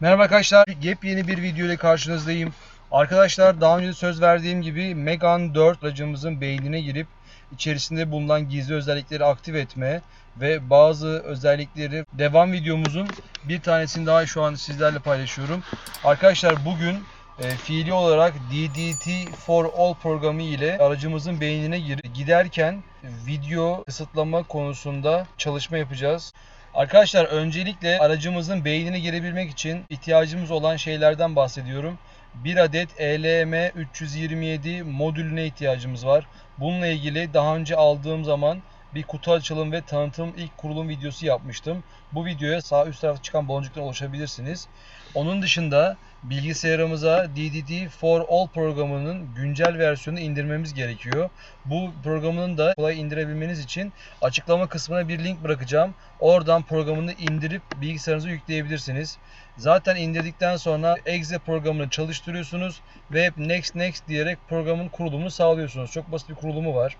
Merhaba arkadaşlar, yepyeni bir video ile karşınızdayım. Arkadaşlar daha önce söz verdiğim gibi Megan 4 aracımızın beynine girip içerisinde bulunan gizli özellikleri aktif etme ve bazı özellikleri devam videomuzun bir tanesini daha şu an sizlerle paylaşıyorum. Arkadaşlar bugün e, fiili olarak DDT for All programı ile aracımızın beynine giderken video kısıtlama konusunda çalışma yapacağız. Arkadaşlar öncelikle aracımızın beynine girebilmek için ihtiyacımız olan şeylerden bahsediyorum. Bir adet ELM 327 modülüne ihtiyacımız var. Bununla ilgili daha önce aldığım zaman bir kutu açılım ve tanıtım ilk kurulum videosu yapmıştım. Bu videoya sağ üst tarafta çıkan baloncuktan ulaşabilirsiniz. Onun dışında bilgisayarımıza DDT for All programının güncel versiyonunu indirmemiz gerekiyor. Bu programının da kolay indirebilmeniz için açıklama kısmına bir link bırakacağım. Oradan programını indirip bilgisayarınıza yükleyebilirsiniz. Zaten indirdikten sonra exe programını çalıştırıyorsunuz ve hep next next diyerek programın kurulumunu sağlıyorsunuz. Çok basit bir kurulumu var.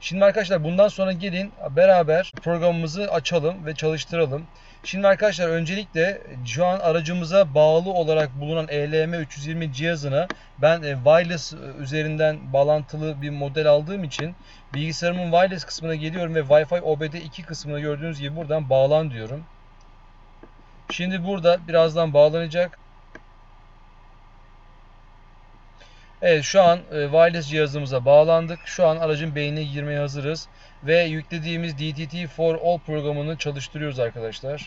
Şimdi arkadaşlar bundan sonra gelin beraber programımızı açalım ve çalıştıralım. Şimdi arkadaşlar öncelikle şu an aracımıza bağlı olarak bulunan E ELM 320 cihazına ben e, wireless üzerinden bağlantılı bir model aldığım için bilgisayarımın wireless kısmına geliyorum ve Wi-Fi OBD 2 kısmını gördüğünüz gibi buradan bağlan diyorum. Şimdi burada birazdan bağlanacak. Evet şu an e, wireless cihazımıza bağlandık. Şu an aracın beynine girmeye hazırız. Ve yüklediğimiz DTT for All programını çalıştırıyoruz arkadaşlar.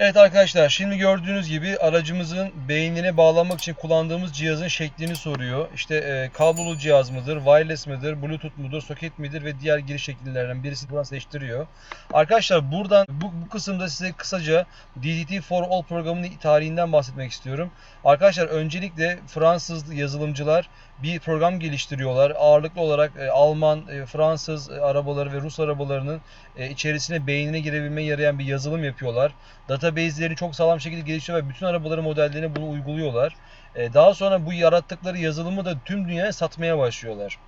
Evet arkadaşlar şimdi gördüğünüz gibi aracımızın beynine bağlamak için kullandığımız cihazın şeklini soruyor. İşte e, kablolu cihaz mıdır, wireless mıdır, bluetooth mudur, soket midir ve diğer giriş şekillerinden birisi buradan seçtiriyor. Arkadaşlar buradan bu, bu kısımda size kısaca DDT for All programının tarihinden bahsetmek istiyorum. Arkadaşlar öncelikle Fransız yazılımcılar bir program geliştiriyorlar. Ağırlıklı olarak e, Alman, e, Fransız arabaları ve Rus arabalarının e, içerisine beynine girebilmeye yarayan bir yazılım yapıyorlar. Database'lerini çok sağlam şekilde geliştiriyor ve bütün arabaların modellerine bunu uyguluyorlar. E, daha sonra bu yarattıkları yazılımı da tüm dünyaya satmaya başlıyorlar.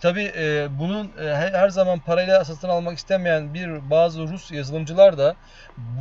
Tabi bunun e, her zaman parayla satın almak istemeyen bir bazı Rus yazılımcılar da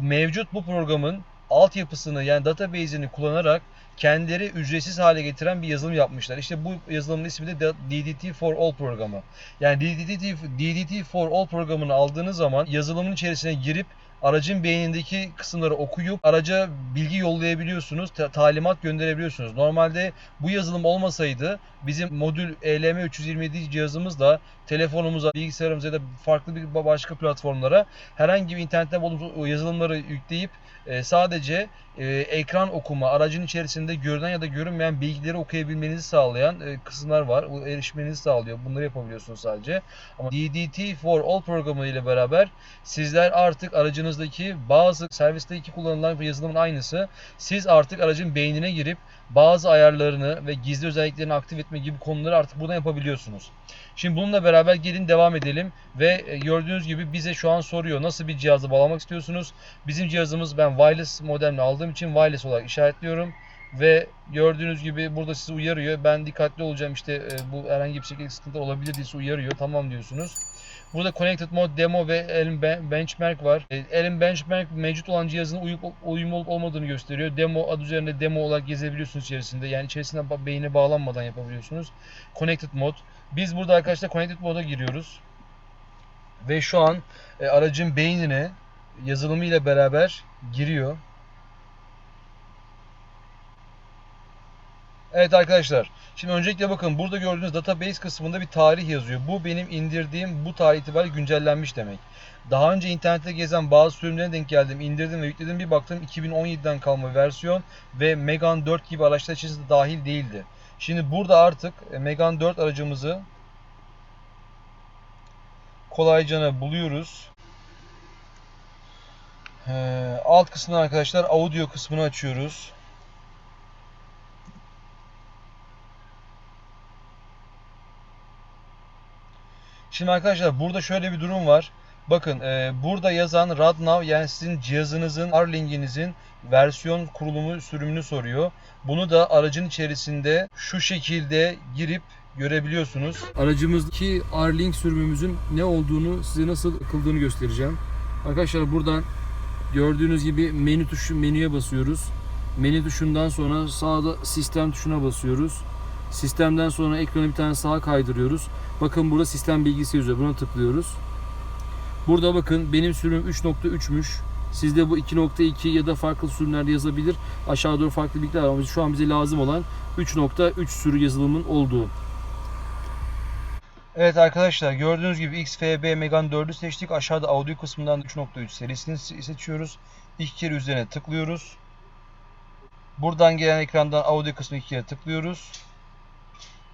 mevcut bu programın altyapısını yani database'ini kullanarak kendileri ücretsiz hale getiren bir yazılım yapmışlar. İşte bu yazılımın ismi de DDT for All programı. Yani DDT, DDT for All programını aldığınız zaman yazılımın içerisine girip aracın beynindeki kısımları okuyup araca bilgi yollayabiliyorsunuz, ta- talimat gönderebiliyorsunuz. Normalde bu yazılım olmasaydı bizim modül ELM 327 cihazımızla telefonumuza, bilgisayarımıza ya da farklı bir başka platformlara herhangi bir internetten bulduğumuz yazılımları yükleyip e, sadece e, ekran okuma, aracın içerisinde görünen ya da görünmeyen bilgileri okuyabilmenizi sağlayan e, kısımlar var. Bu erişmenizi sağlıyor. Bunları yapabiliyorsunuz sadece. Ama DDT for All programı ile beraber sizler artık aracınızdaki bazı servisteki kullanılan yazılımın aynısı. Siz artık aracın beynine girip bazı ayarlarını ve gizli özelliklerini aktif etme gibi konuları artık buradan yapabiliyorsunuz. Şimdi bununla beraber gelin devam edelim ve e, gördüğünüz gibi bize şu an soruyor nasıl bir cihazı bağlamak istiyorsunuz. Bizim cihazımız ben wireless modemle aldığım için wireless olarak işaretliyorum ve gördüğünüz gibi burada sizi uyarıyor. Ben dikkatli olacağım işte e, bu herhangi bir şekilde sıkıntı olabilir diye uyarıyor. Tamam diyorsunuz. Burada Connected Mode Demo ve Ben- Benchmark var. E, Elim Benchmark mevcut olan cihazın uyup, uyum olup olmadığını gösteriyor. Demo adı üzerinde demo olarak gezebiliyorsunuz içerisinde. Yani içerisinde beyine bağlanmadan yapabiliyorsunuz. Connected Mode. Biz burada arkadaşlar Connected Mode'a giriyoruz. Ve şu an e, aracın beynine yazılımıyla beraber giriyor. Evet arkadaşlar. Şimdi öncelikle bakın burada gördüğünüz database kısmında bir tarih yazıyor. Bu benim indirdiğim bu tarih itibariyle güncellenmiş demek. Daha önce internette gezen bazı sürümlerine denk geldim, indirdim ve yükledim. Bir baktım 2017'den kalma versiyon ve Megan 4 gibi araçlar içerisinde dahil değildi. Şimdi burada artık e, Megan 4 aracımızı kolayca buluyoruz. Ee, alt kısmına arkadaşlar audio kısmını açıyoruz. Şimdi arkadaşlar burada şöyle bir durum var. Bakın e, burada yazan Radnav yani sizin cihazınızın, Arling'inizin versiyon kurulumu sürümünü soruyor. Bunu da aracın içerisinde şu şekilde girip görebiliyorsunuz. Aracımızdaki Arling sürümümüzün ne olduğunu size nasıl kıldığını göstereceğim. Arkadaşlar buradan gördüğünüz gibi menü tuşu menüye basıyoruz. Menü tuşundan sonra sağda sistem tuşuna basıyoruz. Sistemden sonra ekranı bir tane sağa kaydırıyoruz. Bakın burada sistem bilgisi yazıyor. Buna tıklıyoruz. Burada bakın benim sürümüm 3.3'müş. Sizde bu 2.2 ya da farklı sürümlerde yazabilir. Aşağı doğru farklı bilgiler var şu an bize lazım olan 3.3 sürü yazılımın olduğu. Evet arkadaşlar gördüğünüz gibi XFB Megane 4'ü seçtik. Aşağıda audio kısmından 3.3 serisini se- seçiyoruz. İki kere üzerine tıklıyoruz. Buradan gelen ekrandan audio kısmı iki kere tıklıyoruz.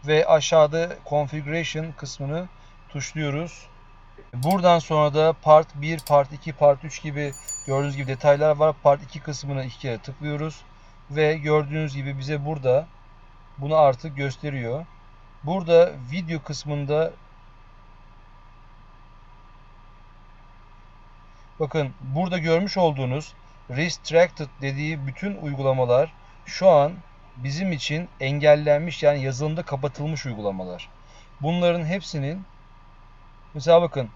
Ve aşağıda configuration kısmını tuşluyoruz. Buradan sonra da part 1, part 2, part 3 gibi gördüğünüz gibi detaylar var. Part 2 kısmına iki kere tıklıyoruz. Ve gördüğünüz gibi bize burada bunu artık gösteriyor. Burada video kısmında bakın burada görmüş olduğunuz restricted dediği bütün uygulamalar şu an bizim için engellenmiş yani yazılımda kapatılmış uygulamalar. Bunların hepsinin mesela bakın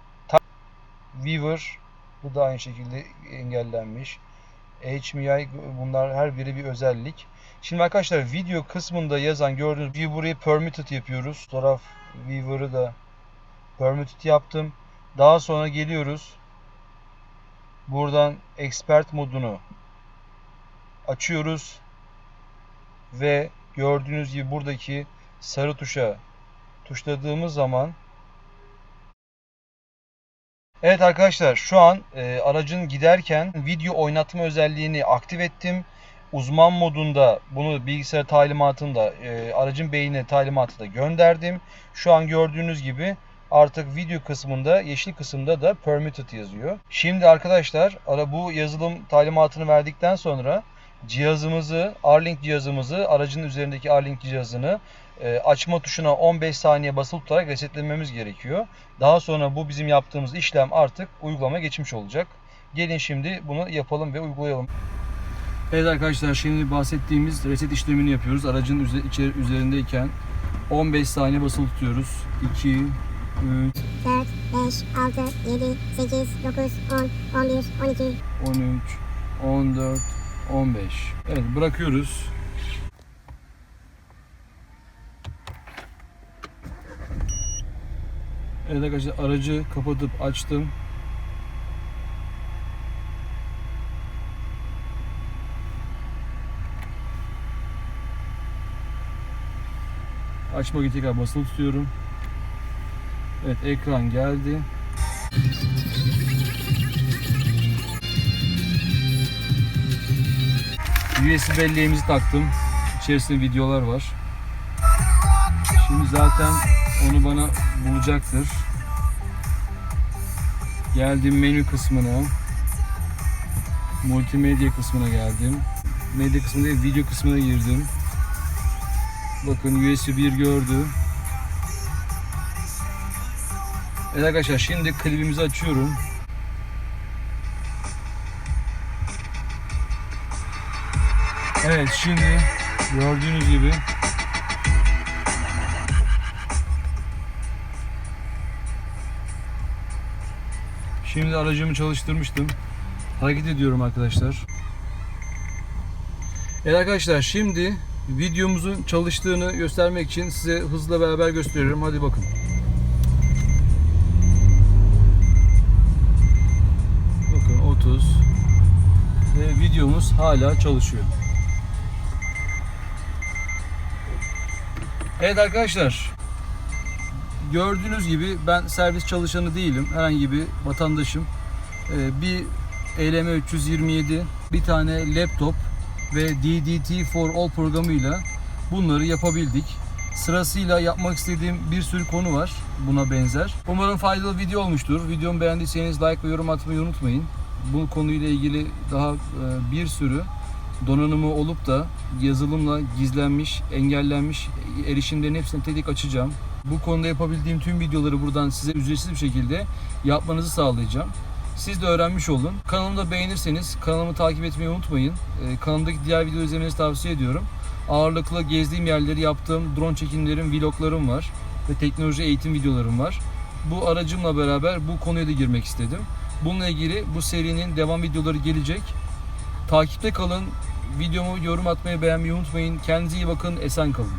Weaver bu da aynı şekilde engellenmiş. HMI bunlar her biri bir özellik. Şimdi arkadaşlar video kısmında yazan gördüğünüz gibi burayı permitted yapıyoruz. Fotoğraf Weaver'ı da permitted yaptım. Daha sonra geliyoruz. Buradan expert modunu açıyoruz. Ve gördüğünüz gibi buradaki sarı tuşa tuşladığımız zaman Evet arkadaşlar şu an e, aracın giderken video oynatma özelliğini aktif ettim. Uzman modunda bunu bilgisayar talimatında e, aracın beynine talimatı da gönderdim. Şu an gördüğünüz gibi artık video kısmında yeşil kısımda da permitted yazıyor. Şimdi arkadaşlar ara bu yazılım talimatını verdikten sonra cihazımızı Arlink cihazımızı aracın üzerindeki Arlink cihazını e, açma tuşuna 15 saniye basılı tutarak resetlememiz gerekiyor. Daha sonra bu bizim yaptığımız işlem artık uygulamaya geçmiş olacak. Gelin şimdi bunu yapalım ve uygulayalım. Evet arkadaşlar şimdi bahsettiğimiz reset işlemini yapıyoruz. Aracın üzerindeyken 15 saniye basılı tutuyoruz. 2, 3, 4, 5, 6, 7, 8, 9, 10, 11, 12, 13, 14, 15. Evet bırakıyoruz. Evet arkadaşlar aracı kapatıp açtım. İçin tekrar basılı tutuyorum. Evet ekran geldi. USB belleğimizi taktım. İçerisinde videolar var. Şimdi zaten onu bana bulacaktır. Geldim menü kısmına. Multimedya kısmına geldim. Medya kısmında değil, video kısmına girdim. Bakın USB 1 gördü. Evet arkadaşlar şimdi klibimizi açıyorum. Evet şimdi gördüğünüz gibi Şimdi aracımı çalıştırmıştım. Hareket ediyorum arkadaşlar. Evet arkadaşlar şimdi videomuzun çalıştığını göstermek için size hızla beraber gösteriyorum. Hadi bakın. Bakın 30 ve videomuz hala çalışıyor. Evet arkadaşlar. Gördüğünüz gibi ben servis çalışanı değilim. Herhangi bir vatandaşım. Ee, Bir ELM 327, bir tane laptop ve DDT for All programıyla bunları yapabildik. Sırasıyla yapmak istediğim bir sürü konu var buna benzer. Umarım faydalı video olmuştur. Videomu beğendiyseniz like ve yorum atmayı unutmayın. Bu konuyla ilgili daha e, bir sürü donanımı olup da yazılımla gizlenmiş, engellenmiş erişimlerin hepsini tek tek açacağım. Bu konuda yapabildiğim tüm videoları buradan size ücretsiz bir şekilde yapmanızı sağlayacağım. Siz de öğrenmiş olun. Kanalımı da beğenirseniz kanalımı takip etmeyi unutmayın. Ee, kanalımdaki diğer videoları izlemenizi tavsiye ediyorum. Ağırlıklı gezdiğim yerleri yaptığım drone çekimlerim, vloglarım var ve teknoloji eğitim videolarım var. Bu aracımla beraber bu konuya da girmek istedim. Bununla ilgili bu serinin devam videoları gelecek. Takipte kalın. Videomu yorum atmayı beğenmeyi unutmayın. Kendinize iyi bakın. Esen kalın.